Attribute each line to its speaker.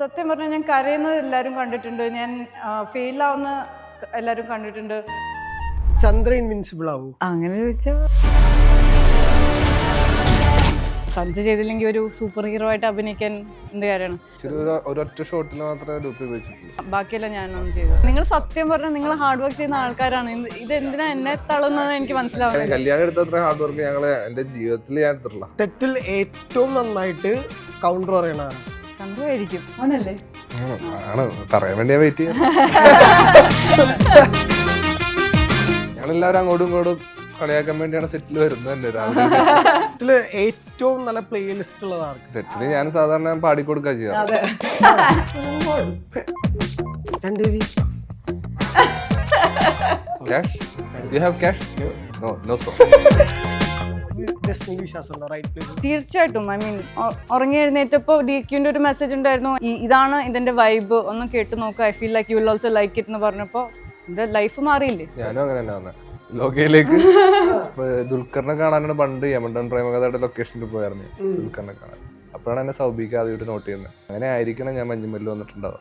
Speaker 1: സത്യം പറഞ്ഞാൽ ഞാൻ കരയുന്നത് എല്ലാവരും കണ്ടിട്ടുണ്ട്. ഞാൻ ഫെയിലാവുന്ന എല്ലാവരും കണ്ടിട്ടുണ്ട്.
Speaker 2: ചന്ദ്ര ഇൻവിൻസിബിൾ ആവൂ.
Speaker 1: അങ്ങനെ ചോദിച്ചാൽ സഞ്ജയ് ചെയ്തില്ലെങ്കിൽ ഒരു സൂപ്പർ ഹീറോ ആയിട്ട് അഭിനയിക്കാൻ എന്ത് കാര്യമാണ്?
Speaker 3: ഒരു- ഒരൊറ്റ ഷോട്ടിൽ മാത്രമേ
Speaker 1: ബാക്കിയെല്ലാം ഞാനൊന്നും ചെയ്തു. നിങ്ങൾ സത്യം പറഞ്ഞാൽ നിങ്ങൾ ഹാർഡ് വർക്ക് ചെയ്യുന്ന ആൾക്കാരാണ്. ഇത് എന്തിനാ എന്നെ തള്ളുന്നത് എനിക്ക് മനസ്സിലാവുന്നില്ല.
Speaker 3: കല്യാണം എടുത്തത്ര ഹാർഡ് വർക്ക് ഞങ്ങളെ എന്റെ ജീവിതത്തിൽ ഞാൻ എടുത്തിട്ടില്ല.
Speaker 2: തെറ്റിൽ ഏറ്റവും നന്നായിട്ട് കൗണ്ടർ പറയണതാണ്
Speaker 1: സന്തോഷമായിരിക്കും ആണല്ലേ?
Speaker 3: ആണ്? പറയാൻ വേണ്ടിയാ വെയിറ്റ് ചെയ്യാം. ഞങ്ങളെല്ലാവരും അങ്ങോട്ടും ഇങ്ങോട്ടും കളിയാക്കാൻ വേണ്ടിയാണ് സെറ്റിൽ വരുന്നത് തന്നെ രാവിലെ.
Speaker 2: ഏറ്റവും നല്ല പ്ലേലിസ്റ്റ് ഉള്ളതാണ്
Speaker 3: സെറ്റിൽ ഞാൻ സാധാരണ പാടിക്കൊടുക്കുക ചെയ്യാം
Speaker 1: അതെ.
Speaker 2: രണ്ട് പേര്.
Speaker 3: Cash you have cash no no so
Speaker 1: തീർച്ചയായിട്ടും. ഐ മീൻ ഉറങ്ങി എഴുന്നേറ്റപ്പോൾ ഡി ക്യൂന്റെ ഒരു മെസ്സേജ് ഉണ്ടായിരുന്നു. ഇതാണ് ഇതിന്റെ വൈബ് ഒന്ന് കേട്ട് നോക്കുക I feel like you will also like it എന്ന് പറഞ്ഞപ്പോൾ എന്റെ ലൈഫ് മാറിയില്ലേ?
Speaker 3: ഞാനും അങ്ങനെ തന്നെ വന്നത് ലോകയിലേക്ക്. ദുൽഖറിനെ കാണാനാണ് പണ്ട് യമണ്ടൻ പ്രേമകഥയുടെ ലൊക്കേഷനിൽ പോയായിരുന്നു ദുൽഖറിനെ കാണാൻ. അപ്പോഴാണ് എന്നെ സൗബിക്ക് ആദ്യമായിട്ട് നോട്ട് ചെയ്യുന്നത്. അങ്ങനെ ആയിരിക്കണം ഞാൻ മഞ്ഞുമല്ല് വന്നിട്ടുണ്ടാവുക.